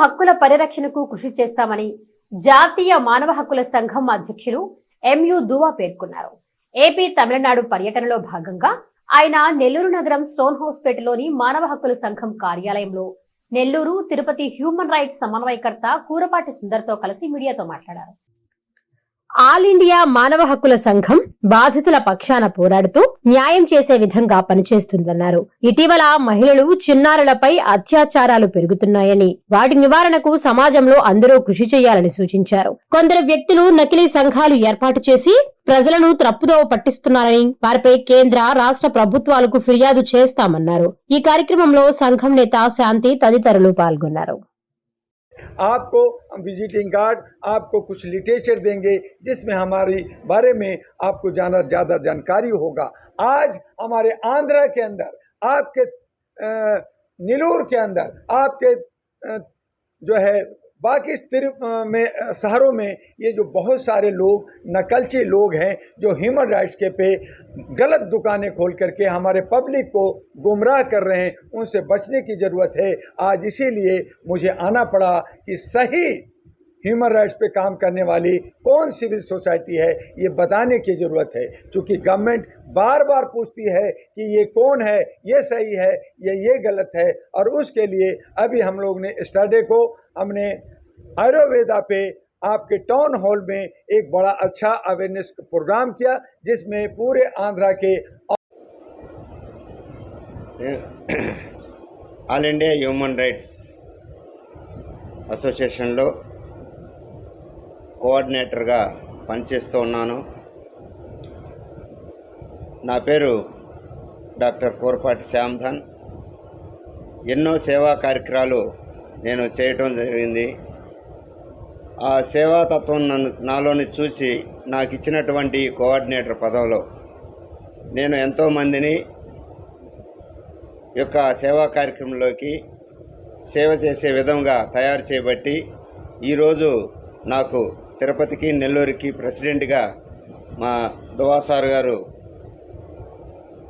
హక్కుల పరిరక్షణకు కృషి చేస్తామని జాతీయ మానవ హక్కుల సంఘం అధ్యక్షులు ఎంయు దువా పేర్కొన్నారు. ఏపీ తమిళనాడు పర్యటనలో భాగంగా ఆయన నెల్లూరు నగరం స్టోన్ హౌస్పేటలోని మానవ హక్కుల సంఘం కార్యాలయంలో నెల్లూరు తిరుపతి హ్యూమన్ రైట్స్ సమన్వయకర్త కూరపాటి సుందర్తో కలిసి మీడియాతో మాట్లాడారు. ఆల్ ఇండియా మానవ హక్కుల సంఘం బాధితుల పక్షాన పోరాడుతూ న్యాయం చేసే విధంగా పనిచేస్తుందన్నారు. ఇటీవల మహిళలు చిన్నారులపై అత్యాచారాలు పెరుగుతున్నాయని వాటి నివారణకు సమాజంలో అందరూ కృషి చేయాలని సూచించారు. కొందరు వ్యక్తులు నకిలీ సంఘాలు ఏర్పాటు చేసి ప్రజలను త్రప్పుదోవ పట్టిస్తున్నారని వారిపై కేంద్ర రాష్ట్ర ప్రభుత్వాలకు ఫిర్యాదు చేస్తామన్నారు. ఈ కార్యక్రమంలో సంఘం నేత శాంతి తదితరులు పాల్గొన్నారు. आपको विजिटिंग कार्ड आपको कुछ लिटरेचर देंगे, जिसमें हमारी बारे में आपको जाना, ज़्यादा जानकारी होगा। आज हमारे आंध्रा के अंदर, आपके नीलूर के अंदर, आपके जो है बाकी तिरु में शहरों में ये जो बहुत सारे लोग, नकलची लोग हैं, जो ह्यूमन राइट्स के पे गलत दुकानें खोल करके हमारे पब्लिक को गुमराह कर रहे हैं, उनसे बचने की ज़रूरत है। आज इसीलिए मुझे आना पड़ा कि सही ह्यूमन राइट्स पे काम करने वाली कौन सिविल सोसाइटी है ये बताने की ज़रूरत है क्योंकि गवर्नमेंट बार बार पूछती है कि ये कौन है ये सही है ये ये गलत है और उसके लिए अभी हम लोग ने स्टडे को हमने आयुर्वेदा पे आपके टाउन हॉल में एक बड़ा अच्छा अवेयरनेस प्रोग्राम किया जिसमें पूरे आंध्रा के ఆల్ ఇండియా హ్యూమన్ రైట్స్ అసోసియేషన్లో కోఆర్డినేటర్గా పనిచేస్తూ ఉన్నాను. నా పేరు డాక్టర్ కోరపాటి శ్యామ్ధన్. ఎన్నో సేవా కార్యక్రమాలు నేను చేయటం జరిగింది. ఆ సేవాతత్వం నన్ను నాలోని చూసి నాకు ఇచ్చినటువంటి కోఆర్డినేటర్ పదవిలో నేను ఎంతోమందిని యొక్క సేవా కార్యక్రమంలోకి సేవ చేసే విధంగా తయారు చేయబట్టి ఈరోజు నాకు తిరుపతికి నెల్లూరుకి ప్రెసిడెంట్గా మా దువాసార్ గారు